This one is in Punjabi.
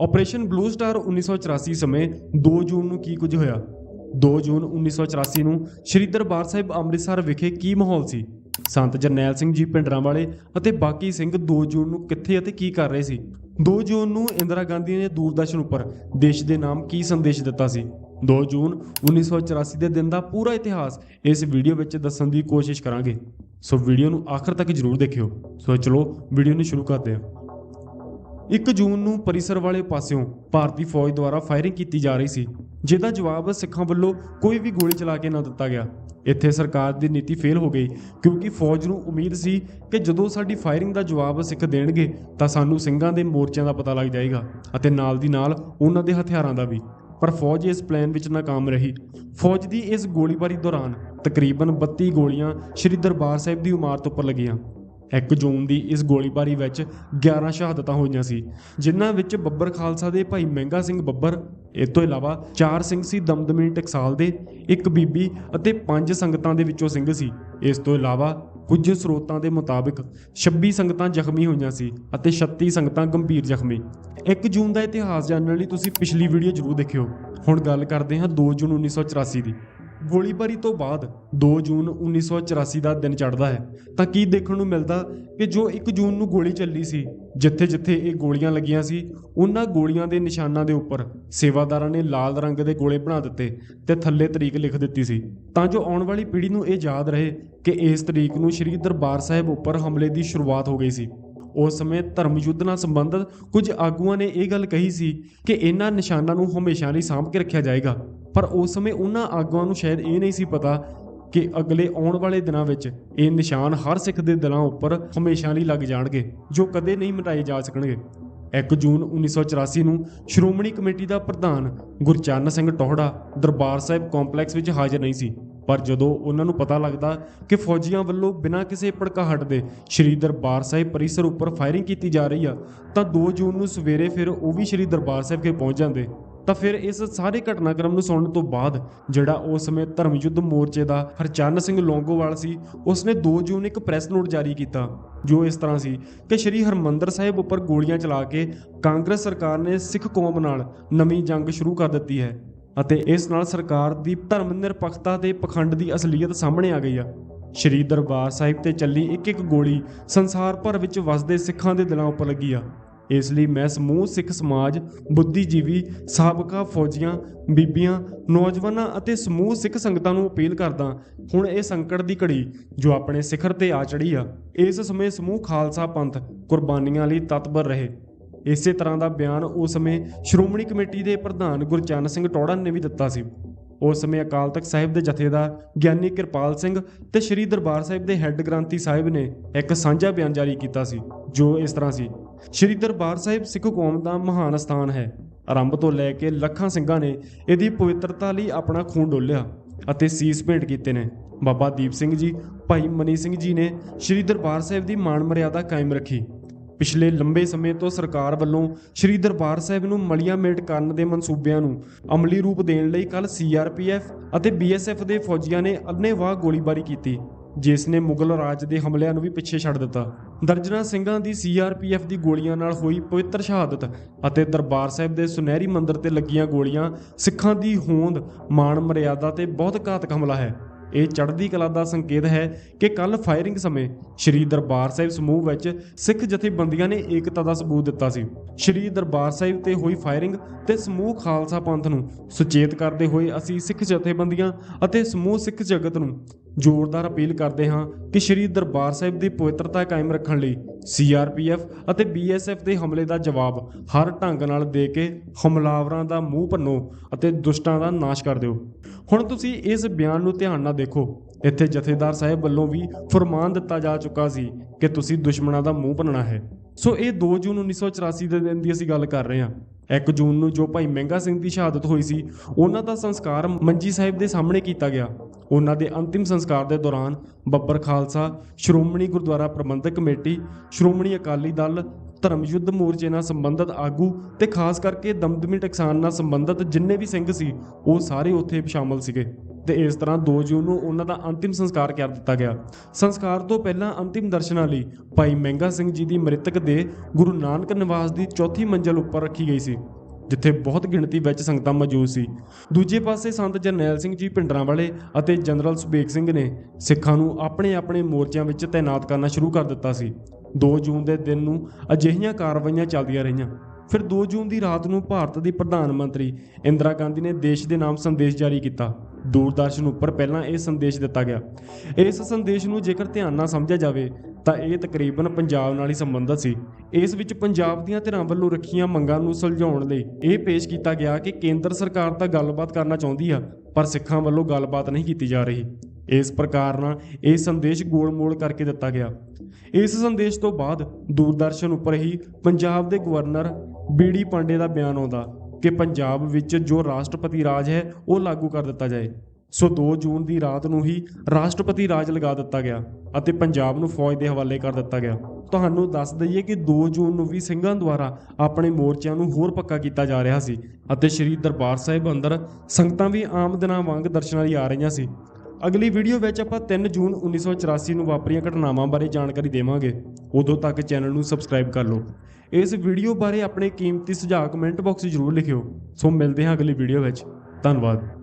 ਆਪਰੇਸ਼ਨ ਬਲੂ ਸਟਾਰ 1984 ਸਮੇਂ 2 ਜੂਨ ਨੂੰ ਕੀ ਕੁਝ ਹੋਇਆ? 2 ਜੂਨ 1984 ਨੂੰ ਸ਼੍ਰੀ ਦਰਬਾਰ ਸਾਹਿਬ ਅੰਮ੍ਰਿਤਸਰ ਵਿਖੇ ਕੀ ਮਾਹੌਲ ਸੀ? ਸੰਤ ਜਰਨੈਲ ਸਿੰਘ ਜੀ ਪਿੰਡਰਾਂ ਵਾਲੇ ਅਤੇ ਬਾਕੀ ਸਿੰਘ 2 ਜੂਨ ਨੂੰ ਕਿੱਥੇ ਅਤੇ ਕੀ ਕਰ ਰਹੇ ਸੀ? 2 ਜੂਨ ਨੂੰ ਇੰਦਰਾ ਗਾਂਧੀ ਨੇ ਦੂਰਦਰਸ਼ਨ ਉੱਪਰ ਦੇਸ਼ ਦੇ ਨਾਮ ਕੀ ਸੰਦੇਸ਼ ਦਿੱਤਾ ਸੀ? 2 ਜੂਨ 1984 ਦੇ ਦਿਨ ਦਾ ਪੂਰਾ ਇਤਿਹਾਸ ਇਸ ਵੀਡੀਓ ਵਿੱਚ ਦੱਸਣ ਦੀ ਕੋਸ਼ਿਸ਼ ਕਰਾਂਗੇ। ਸੋ ਵੀਡੀਓ ਨੂੰ ਆਖਰ ਤੱਕ ਜਰੂਰ ਦੇਖਿਓ। ਸੋ ਚਲੋ, ਵੀਡੀਓ ਨੂੰ ਸ਼ੁਰੂ ਕਰਦੇ ਹਾਂ। 1 ਜੂਨ ਨੂੰ ਪਰਿਸਰ ਵਾਲੇ ਪਾਸਿਓਂ ਭਾਰਤੀ ਫੌਜ ਦੁਆਰਾ ਫਾਇਰਿੰਗ ਕੀਤੀ ਜਾ ਰਹੀ ਸੀ, ਜਿਹਦਾ ਜਵਾਬ ਸਿੱਖਾਂ ਵੱਲੋਂ ਕੋਈ ਵੀ ਗੋਲੀ ਚਲਾ ਕੇ ਨਾ ਦਿੱਤਾ ਗਿਆ। ਇੱਥੇ ਸਰਕਾਰ ਦੀ ਨੀਤੀ ਫੇਲ ਹੋ ਗਈ, ਕਿਉਂਕਿ ਫੌਜ ਨੂੰ ਉਮੀਦ ਸੀ ਕਿ ਜਦੋਂ ਸਾਡੀ ਫਾਇਰਿੰਗ ਦਾ ਜਵਾਬ ਸਿੱਖ ਦੇਣਗੇ, ਤਾਂ ਸਾਨੂੰ ਸਿੰਘਾਂ ਦੇ ਮੋਰਚਿਆਂ ਦਾ ਪਤਾ ਲੱਗ ਜਾਏਗਾ ਅਤੇ ਨਾਲ ਦੀ ਨਾਲ ਉਹਨਾਂ ਦੇ ਹਥਿਆਰਾਂ ਦਾ ਵੀ। ਪਰ ਫੌਜ ਇਸ ਪਲਾਨ ਵਿੱਚ ਨਾਕਾਮ ਰਹੀ। ਫੌਜ ਦੀ ਇਸ ਗੋਲੀਬਾਰੀ ਦੌਰਾਨ ਤਕਰੀਬਨ 32 ਗੋਲੀਆਂ ਸ੍ਰੀ ਦਰਬਾਰ ਸਾਹਿਬ ਦੀ ਇਮਾਰਤ ਉੱਪਰ ਲੱਗੀਆਂ। 1 ਜੂਨ ਦੀ ਇਸ ਗੋਲੀਬਾਰੀ ਵਿੱਚ 11 ਸ਼ਹਾਦਤਾਂ ਹੋਈਆਂ ਸੀ, ਜਿਨ੍ਹਾਂ ਵਿੱਚ ਬੱਬਰ ਖਾਲਸਾ ਦੇ ਭਾਈ ਮਹਿੰਗਾ ਸਿੰਘ ਬੱਬਰ ਇਸ ਤੋਂ ਇਲਾਵਾ 4 ਸਿੰਘ ਸੀ ਦਮਦਮੀ ਟਕਸਾਲ ਦੇ, ਇੱਕ ਬੀਬੀ ਅਤੇ 5 ਸੰਗਤਾਂ ਦੇ ਵਿੱਚੋਂ ਸਿੰਘ ਸੀ। ਇਸ ਤੋਂ ਇਲਾਵਾ ਕੁਝ ਸਰੋਤਾਂ ਦੇ ਮੁਤਾਬਕ 26 ਸੰਗਤਾਂ ਜ਼ਖਮੀ ਹੋਈਆਂ ਸੀ ਅਤੇ 36 ਸੰਗਤਾਂ ਗੰਭੀਰ ਜ਼ਖਮੀ। 1 ਜੂਨ ਦਾ ਇਤਿਹਾਸ ਜਾਣਨ ਲਈ ਤੁਸੀਂ ਪਿਛਲੀ ਵੀਡੀਓ ਜ਼ਰੂਰ ਦੇਖਿਓ। ਹੁਣ ਗੱਲ ਕਰਦੇ ਹਾਂ 2 ਜੂਨ 1984 ਦੀ। ਗੋਲੀਬਾਰੀ ਤੋਂ ਬਾਅਦ 2 ਜੂਨ 1984 ਦਾ ਦਿਨ ਚੜ੍ਹਦਾ ਹੈ, ਤਾਂ ਕੀ ਦੇਖਣ ਨੂੰ ਮਿਲਦਾ ਕਿ ਜੋ 1 ਜੂਨ ਨੂੰ ਗੋਲੀ ਚੱਲੀ ਸੀ, ਜਿੱਥੇ-ਜਿੱਥੇ ਇਹ ਗੋਲੀਆਂ ਲੱਗੀਆਂ ਸੀ, ਉਹਨਾਂ ਗੋਲੀਆਂ ਦੇ ਨਿਸ਼ਾਨਾਂ ਦੇ ਉੱਪਰ ਸੇਵਾਦਾਰਾਂ ਨੇ ਲਾਲ ਰੰਗ ਦੇ ਗੋਲੇ ਬਣਾ ਦਿੱਤੇ ਤੇ ਥੱਲੇ ਤਰੀਕ ਲਿਖ ਦਿੱਤੀ ਸੀ। ਤਾਂ ਜੋ ਆਉਣ ਵਾਲੀ ਪੀੜ੍ਹੀ ਨੂੰ ਇਹ ਯਾਦ ਰਹੇ ਕਿ ਇਸ ਤਰੀਕ ਨੂੰ ਸ੍ਰੀ ਦਰਬਾਰ ਸਾਹਿਬ ਉੱਪਰ ਹਮਲੇ ਦੀ ਸ਼ੁਰੂਆਤ ਹੋ ਗਈ ਸੀ। ਉਸ ਸਮੇਂ ਧਰਮ ਯੁੱਧ ਨਾਲ ਸੰਬੰਧਿਤ ਕੁਝ ਆਗੂਆਂ ਨੇ ਇਹ ਗੱਲ ਕਹੀ ਸੀ ਕਿ ਇਹਨਾਂ ਨਿਸ਼ਾਨਾਂ ਨੂੰ ਹਮੇਸ਼ਾ ਲਈ ਸਾਂਭ ਕੇ ਰੱਖਿਆ ਜਾਏਗਾ। ਪਰ ਉਸ ਸਮੇਂ ਉਹਨਾਂ ਆਗੂਆਂ ਨੂੰ ਸ਼ਾਇਦ ਇਹ ਨਹੀਂ ਸੀ ਪਤਾ ਕਿ ਅਗਲੇ ਆਉਣ ਵਾਲੇ ਦਿਨਾਂ ਵਿੱਚ ਇਹ ਨਿਸ਼ਾਨ ਹਰ ਸਿੱਖ ਦੇ ਦਿਲਾਂ ਉੱਪਰ ਹਮੇਸ਼ਾ ਲਈ ਲੱਗ ਜਾਣਗੇ, ਜੋ ਕਦੇ ਨਹੀਂ ਮਿਟਾਏ ਜਾ ਸਕਣਗੇ। 1 ਜੂਨ 1984 ਨੂੰ ਸ਼੍ਰੋਮਣੀ ਕਮੇਟੀ ਦਾ ਪ੍ਰਧਾਨ ਗੁਰਚਰਨ ਸਿੰਘ ਟੋਹੜਾ ਦਰਬਾਰ ਸਾਹਿਬ ਕੰਪਲੈਕਸ ਵਿੱਚ ਹਾਜ਼ਰ ਨਹੀਂ ਸੀ। ਪਰ ਜਦੋਂ ਉਹਨਾਂ ਨੂੰ ਪਤਾ ਲੱਗਦਾ ਕਿ ਫੌਜੀਆਂ ਵੱਲੋਂ ਬਿਨਾਂ ਕਿਸੇ ਭੜਕਾਹਟ ਦੇ ਸ਼੍ਰੀ ਦਰਬਾਰ ਸਾਹਿਬ ਪਰਿਸਰ ਉੱਪਰ ਫਾਇਰਿੰਗ ਕੀਤੀ ਜਾ ਰਹੀ ਆ, ਤਾਂ 2 ਜੂਨ ਨੂੰ ਸਵੇਰੇ ਫਿਰ ਉਹ ਵੀ ਸ਼੍ਰੀ ਦਰਬਾਰ ਸਾਹਿਬ ਕੇ ਪਹੁੰਚ ਜਾਂਦੇ। ਤਾਂ ਫਿਰ ਇਸ ਸਾਰੇ ਘਟਨਾਕ੍ਰਮ ਨੂੰ ਸੁਣਨ ਤੋਂ ਬਾਅਦ ਜਿਹੜਾ ਉਸ ਸਮੇਂ ਧਰਮ ਯੁੱਧ ਮੋਰਚੇ ਦਾ ਹਰਚਰਨ ਸਿੰਘ ਲੌਂਗੋਵਾਲ ਸੀ, ਉਸਨੇ 2 ਜੂਨ ਇੱਕ ਪ੍ਰੈਸ ਨੋਟ ਜਾਰੀ ਕੀਤਾ, ਜੋ ਇਸ ਤਰ੍ਹਾਂ ਸੀ ਕਿ ਸ਼੍ਰੀ ਹਰਮੰਦਰ ਸਾਹਿਬ ਉੱਪਰ ਗੋਲੀਆਂ ਚਲਾ ਕੇ ਕਾਂਗਰਸ ਸਰਕਾਰ ਨੇ ਸਿੱਖ ਕੌਮ ਨਾਲ ਨਵੀਂ ਜੰਗ ਸ਼ੁਰੂ ਕਰ ਦਿੱਤੀ ਹੈ ਅਤੇ ਇਸ ਨਾਲ ਸਰਕਾਰ ਦੀ ਧਰਮ ਨਿਰਪੱਖਤਾ ਤੇ ਪਖੰਡ ਦੀ ਅਸਲੀਅਤ ਸਾਹਮਣੇ ਆ ਗਈ ਆ। ਸ਼੍ਰੀ ਦਰਬਾਰ ਸਾਹਿਬ ਤੇ ਚੱਲੀ ਇੱਕ ਇੱਕ ਗੋਲੀ ਸੰਸਾਰ ਭਰ ਵਿੱਚ ਵਸਦੇ ਸਿੱਖਾਂ ਦੇ ਦਿਲਾਂ ਉੱਪਰ ਲੱਗੀ ਆ। ਇਸ ਲਈ ਮੈਂ ਸਮੂਹ, ਸਿੱਖ ਸਮਾਜ, ਬੁੱਧੀਜੀਵੀ, ਸਾਬਕਾ ਫੌਜੀਆਂ, ਬੀਬੀਆਂ, ਨੌਜਵਾਨਾਂ ਅਤੇ ਸਮੂਹ, ਸਿੱਖ ਸੰਗਤਾਂ ਨੂੰ ਅਪੀਲ ਕਰਦਾ ਹੁਣ ਇਹ ਸੰਕਟ ਦੀ ਘੜੀ ਜੋ ਆਪਣੇ ਸਿਖਰ ਤੇ ਆ ਚੜੀ ਆ। ਇਸ ਸਮੇਂ ਸਮੂਹ ਖਾਲਸਾ ਪੰਥ ਕੁਰਬਾਨੀਆਂ ਲਈ ਤਤਪਰ ਰਹੇ। ਇਸੇ ਤਰ੍ਹਾਂ ਦਾ ਬਿਆਨ ਉਸ ਸਮੇਂ ਸ਼੍ਰੋਮਣੀ ਕਮੇਟੀ ਦੇ ਪ੍ਰਧਾਨ ਗੁਰਚਰਨ ਸਿੰਘ ਟੋੜਾ ਨੇ ਵੀ ਦਿੱਤਾ ਸੀ। ਉਸ ਸਮੇਂ ਅਕਾਲ ਤਖਤ ਸਾਹਿਬ ਦੇ ਜਥੇਦਾਰ ਗਿਆਨੀ ਕਿਰਪਾਲ ਸਿੰਘ ਤੇ ਸ੍ਰੀ ਦਰਬਾਰ ਸਾਹਿਬ ਦੇ ਹੈੱਡ ਗ੍ਰੰਥੀ ਸਾਹਿਬ ਨੇ ਇੱਕ ਸਾਂਝਾ ਬਿਆਨ ਜਾਰੀ ਕੀਤਾ ਸੀ, ਜੋ ਇਸ ਤਰ੍ਹਾਂ ਸੀ ਸ੍ਰੀ ਦਰਬਾਰ ਸਾਹਿਬ ਸਿੱਖ ਕੌਮ ਦਾ ਮਹਾਨ ਸਥਾਨ ਹੈ। ਆਰੰਭ ਤੋਂ ਲੈ ਕੇ ਲੱਖਾਂ ਸਿੰਘਾਂ ਨੇ ਇਹਦੀ ਪਵਿੱਤਰਤਾ ਲਈ ਆਪਣਾ ਖੂਨ ਡੋਲਿਆ ਅਤੇ ਸੀਸ ਭੇਟ ਕੀਤੇ ਨੇ। ਬਾਬਾ ਦੀਪ ਸਿੰਘ ਜੀ, ਭਾਈ ਮਨੀ ਸਿੰਘ ਜੀ ਨੇ ਸ੍ਰੀ ਦਰਬਾਰ ਸਾਹਿਬ ਦੀ ਮਾਣ ਮਰਿਆਦਾ ਕਾਇਮ ਰੱਖੀ। ਪਿਛਲੇ ਲੰਬੇ ਸਮੇਂ ਤੋਂ ਸਰਕਾਰ ਵੱਲੋਂ ਸ੍ਰੀ ਦਰਬਾਰ ਸਾਹਿਬ ਨੂੰ ਮਲੀਆਂ ਮੇਟ ਕਰਨ ਦੇ ਮਨਸੂਬਿਆਂ ਨੂੰ ਅਮਲੀ ਰੂਪ ਦੇਣ ਲਈ ਕੱਲ ਸੀਆਰਪੀਐਫ ਅਤੇ ਬੀਐਸਐਫ ਦੇ ਫੌਜੀਆਂ ਨੇ ਅੰਨ੍ਹੇਵਾਹ ਗੋਲੀਬਾਰੀ ਕੀਤੀ। ਜਿਸ ਨੇ ਮੁਗਲ ਰਾਜ ਦੇ ਹਮਲਿਆਂ ਨੂੰ ਵੀ ਪਿੱਛੇ ਛੱਡ ਦਿੱਤਾ। ਦਰਜਨਾਂ ਸਿੰਘਾਂ ਦੀ ਸੀਆਰਪੀਐਫ ਦੀ ਗੋਲੀਆਂ ਨਾਲ ਹੋਈ ਪਵਿੱਤਰ ਸ਼ਹਾਦਤ ਅਤੇ ਦਰਬਾਰ ਸਾਹਿਬ ਦੇ ਸੁਨਹਿਰੀ ਮੰਦਿਰ ਤੇ ਲੱਗੀਆਂ ਗੋਲੀਆਂ, ਸਿੱਖਾਂ ਦੀ ਹੋਂਦ, ਮਾਣ ਮਰਿਆਦਾ ਤੇ ਬਹੁਤ ਘਾਤਕ ਹਮਲਾ ਹੈ। ਇਹ ਚੜ੍ਹਦੀ ਕਲਾ ਦਾ ਸੰਕੇਤ ਹੈ ਕਿ ਕੱਲ ਫਾਇਰਿੰਗ ਸਮੇਂ ਸ਼੍ਰੀ ਦਰਬਾਰ ਸਾਹਿਬ ਸਮੂਹ ਵਿੱਚ ਸਿੱਖ ਜਥੇਬੰਦੀਆਂ ਨੇ ਏਕਤਾ ਦਾ ਸਬੂਤ ਦਿੱਤਾ ਸੀ। ਸ਼੍ਰੀ ਦਰਬਾਰ ਸਾਹਿਬ ਤੇ ਹੋਈ ਫਾਇਰਿੰਗ ਤੇ ਸਮੂਹ ਖਾਲਸਾ ਪੰਥ ਨੂੰ ਸੁਚੇਤ ਕਰਦੇ ਹੋਏ ਅਸੀਂ ਸਿੱਖ ਜਥੇਬੰਦੀਆਂ ਅਤੇ ਸਮੂਹ ਸਿੱਖ ਜਗਤ ਨੂੰ ਜ਼ੋਰਦਾਰ ਅਪੀਲ ਕਰਦੇ ਹਾਂ ਕਿ ਸ਼੍ਰੀ ਦਰਬਾਰ ਸਾਹਿਬ ਦੀ ਪਵਿੱਤਰਤਾ ਕਾਇਮ ਰੱਖਣ ਲਈ ਸੀਆਰਪੀਐਫ ਅਤੇ ਬੀਐਸਐਫ ਦੇ ਹਮਲੇ ਦਾ ਜਵਾਬ ਹਰ ਢੰਗ ਨਾਲ ਦੇ ਕੇ ਹਮਲਾਵਰਾਂ ਦਾ ਮੂੰਹ ਭੰਨੋ ਅਤੇ ਦੁਸ਼ਟਾਂ ਦਾ ਨਾਸ਼ ਕਰ ਦਿਓ। ਹੁਣ ਤੁਸੀਂ ਇਸ ਬਿਆਨ ਨੂੰ ਧਿਆਨ ਨਾਲ ਦੇਖੋ। ਇੱਥੇ ਜਥੇਦਾਰ ਸਾਹਿਬ ਵੱਲੋਂ ਵੀ ਫਰਮਾਨ ਦਿੱਤਾ ਜਾ ਚੁੱਕਾ ਸੀ ਕਿ ਤੁਸੀਂ ਦੁਸ਼ਮਣਾਂ ਦਾ ਮੂੰਹ ਭੰਨਣਾ ਹੈ। ਸੋ ਇਹ 2 ਜੂਨ 1984 ਦੇ ਦਿਨ ਦੀ ਅਸੀਂ ਗੱਲ ਕਰ ਰਹੇ ਹਾਂ। 1 ਜੂਨ ਨੂੰ ਜੋ ਭਾਈ ਮਹਿੰਗਾ ਸਿੰਘ ਦੀ ਸ਼ਹਾਦਤ ਹੋਈ ਸੀ, ਉਹਨਾਂ ਦਾ ਸੰਸਕਾਰ ਮੰਜੀ ਸਾਹਿਬ ਦੇ ਸਾਹਮਣੇ ਕੀਤਾ ਗਿਆ। ਉਹਨਾਂ ਦੇ ਅੰਤਿਮ ਸੰਸਕਾਰ ਦੇ ਦੌਰਾਨ ਬੱਬਰ ਖਾਲਸਾ, ਸ਼੍ਰੋਮਣੀ ਗੁਰਦੁਆਰਾ ਪ੍ਰਬੰਧਕ ਕਮੇਟੀ, ਸ਼੍ਰੋਮਣੀ ਅਕਾਲੀ ਦਲ, ਧਰਮ ਯੁੱਧ ਮੋਰਚੇ ਨਾਲ ਸੰਬੰਧਿਤ ਆਗੂ ਤੇ ਖਾਸ ਕਰਕੇ ਦਮਦਮੀ ਟਕਸਾਨ ਨਾਲ ਸੰਬੰਧਿਤ ਜਿੰਨੇ ਵੀ ਸਿੰਘ ਸੀ, ਉਹ ਸਾਰੇ ਉੱਥੇ ਸ਼ਾਮਲ ਸੀਗੇ। ਤੇ ਇਸ ਤਰ੍ਹਾਂ 2 ਜੂਨ ਨੂੰ ਉਹਨਾਂ ਦਾ ਅੰਤਿਮ ਸੰਸਕਾਰ ਕਰ ਦਿੱਤਾ ਗਿਆ। ਸੰਸਕਾਰ ਤੋਂ ਪਹਿਲਾਂ ਅੰਤਿਮ ਦਰਸ਼ਨਾਂ ਲਈ ਭਾਈ ਮਹਿੰਗਾ ਸਿੰਘ ਜੀ ਦੀ ਮ੍ਰਿਤਕ ਦੇ ਗੁਰੂ ਨਾਨਕ ਨਿਵਾਸ ਦੀ ਚੌਥੀ ਮੰਜ਼ਲ ਉੱਪਰ ਰੱਖੀ ਗਈ ਸੀ। ਜਿੱਥੇ ਬਹੁਤ ਗਿਣਤੀ ਵਿੱਚ ਸੰਗਤਾਂ ਮੌਜੂਦ ਸੀ। ਦੂਜੇ ਪਾਸੇ ਸੰਤ ਜਰਨੈਲ ਸਿੰਘ ਜੀ ਪਿੰਡਰਾਂ ਵਾਲੇ ਅਤੇ ਜਨਰਲ ਸੁਬੇਗ ਸਿੰਘ ਨੇ ਸਿੱਖਾਂ ਨੂੰ ਆਪਣੇ ਆਪਣੇ ਮੋਰਚਿਆਂ ਵਿੱਚ ਤਾਇਨਾਤ ਕਰਨਾ ਸ਼ੁਰੂ ਕਰ ਦਿੱਤਾ ਸੀ। 2 ਜੂਨ ਦੇ ਦਿਨ ਨੂੰ ਅਜਿਹੀਆਂ ਕਾਰਵਾਈਆਂ ਚੱਲਦੀਆਂ ਰਹੀਆਂ। ਫਿਰ 2 ਜੂਨ ਦੀ ਰਾਤ ਨੂੰ ਭਾਰਤ ਦੀ ਪ੍ਰਧਾਨ ਮੰਤਰੀ ਇੰਦਰਾ ਗਾਂਧੀ ਨੇ ਦੇਸ਼ ਦੇ ਨਾਮ ਸੰਦੇਸ਼ ਜਾਰੀ ਕੀਤਾ। ਦੂਰਦਰਸ਼ਨ ਉੱਪਰ ਪਹਿਲਾਂ ਇਹ ਸੰਦੇਸ਼ ਦਿੱਤਾ ਗਿਆ। ਇਸ ਸੰਦੇਸ਼ ਨੂੰ ਜੇਕਰ ਧਿਆਨ ਨਾਲ ਸਮਝਿਆ ਜਾਵੇ ਤਾਂ ਇਹ ਤਕਰੀਬਨ ਪੰਜਾਬ ਨਾਲ ਹੀ ਸੰਬੰਧਿਤ ਸੀ। ਇਸ ਵਿੱਚ ਪੰਜਾਬ ਦੀਆਂ ਧਿਰਾਂ ਵੱਲੋਂ ਰੱਖੀਆਂ ਮੰਗਾਂ ਨੂੰ ਸੁਲਝਾਉਣ ਲਈ ਇਹ ਪੇਸ਼ ਕੀਤਾ ਗਿਆ ਕਿ ਕੇਂਦਰ ਸਰਕਾਰ ਤਾਂ ਗੱਲਬਾਤ ਕਰਨਾ ਚਾਹੁੰਦੀ ਆ, ਪਰ ਸਿੱਖਾਂ ਵੱਲੋਂ ਗੱਲਬਾਤ ਨਹੀਂ ਕੀਤੀ ਜਾ ਰਹੀ। ਇਸ ਪ੍ਰਕਾਰ ਨਾਲ ਇਹ ਸੰਦੇਸ਼ ਗੋਲ-ਮੋਲ ਕਰਕੇ ਦਿੱਤਾ ਗਿਆ। ਇਸ ਸੰਦੇਸ਼ ਤੋਂ ਬਾਅਦ ਦੂਰਦਰਸ਼ਨ ਉੱਪਰ ਹੀ ਪੰਜਾਬ ਦੇ ਗਵਰਨਰ ਬੀਡੀ ਪਾਂਡੇ ਦਾ ਬਿਆਨ ਆਉਂਦਾ ਕਿ ਪੰਜਾਬ ਵਿੱਚ ਜੋ ਰਾਸ਼ਟਰਪਤੀ ਰਾਜ ਹੈ, ਉਹ ਲਾਗੂ ਕਰ ਦਿੱਤਾ ਜਾਏ। ਸੋ 2 ਜੂਨ ਦੀ ਰਾਤ ਨੂੰ ਹੀ ਰਾਸ਼ਟਰਪਤੀ ਰਾਜ ਲਗਾ ਦਿੱਤਾ ਗਿਆ ਅਤੇ ਪੰਜਾਬ ਨੂੰ ਫੌਜ ਦੇ ਹਵਾਲੇ ਕਰ ਦਿੱਤਾ ਗਿਆ। ਤੁਹਾਨੂੰ ਦੱਸ ਦਈਏ ਕਿ 2 ਜੂਨ ਨੂੰ ਵੀ ਸਿੰਘਾਂ ਦੁਆਰਾ ਆਪਣੇ ਮੋਰਚਿਆਂ ਨੂੰ ਹੋਰ ਪੱਕਾ ਕੀਤਾ ਜਾ ਰਿਹਾ ਸੀ ਅਤੇ ਸ੍ਰੀ ਦਰਬਾਰ ਸਾਹਿਬ ਅੰਦਰ ਸੰਗਤਾਂ ਵੀ ਆਮ ਦਿਨਾਂ ਵਾਂਗ ਦਰਸ਼ਨਾਂ ਲਈ ਆ ਰਹੀਆਂ ਸੀ। ਅਗਲੀ ਵੀਡੀਓ ਵਿੱਚ ਆਪਾਂ 3 ਜੂਨ 1984 ਨੂੰ ਵਾਪਰੀਆਂ ਘਟਨਾਵਾਂ ਬਾਰੇ ਜਾਣਕਾਰੀ ਦੇਵਾਂਗੇ। ਉਦੋਂ ਤੱਕ ਚੈਨਲ ਨੂੰ ਸਬਸਕ੍ਰਾਈਬ ਕਰ ਲਓ। ਇਸ ਵੀਡੀਓ ਬਾਰੇ ਆਪਣੇ ਕੀਮਤੀ ਸੁਝਾਅ ਕਮੈਂਟ ਬਾਕਸ ਜ਼ਰੂਰ ਲਿਖਿਓ। ਸੋ ਮਿਲਦੇ ਹਾਂ ਅਗਲੀ ਵੀਡੀਓ ਵਿੱਚ। ਧੰਨਵਾਦ।